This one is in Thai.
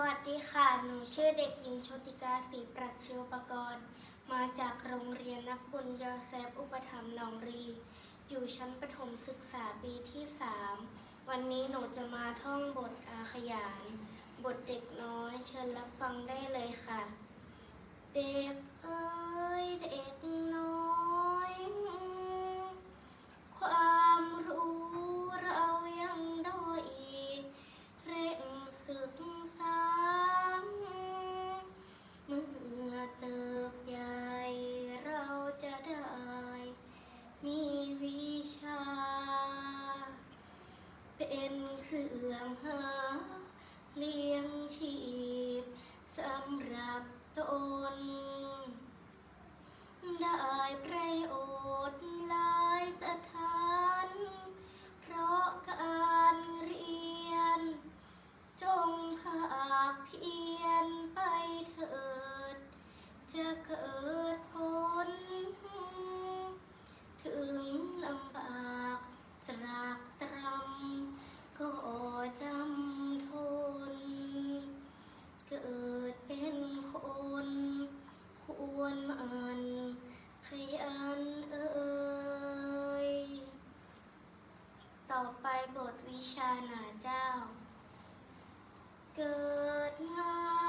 วัสดีค่ะ หนูชื่อเด็กหญิงโชติกาศรีปรัชโยปกรณ์ มาจากโรงเรียนนักบุญยาแซบอุปถัมภ์นองรี อยู่ชั้นประถมศึกษาปีที่ 3 วันนี้หนูจะมาท่องบทอาขยาน บทเด็กน้อย เชิญรับฟังได้เลยค่ะ เด็ก เลี้ยงชีพสำหรับตน บทวิชาหนาเจ้า เกิดมา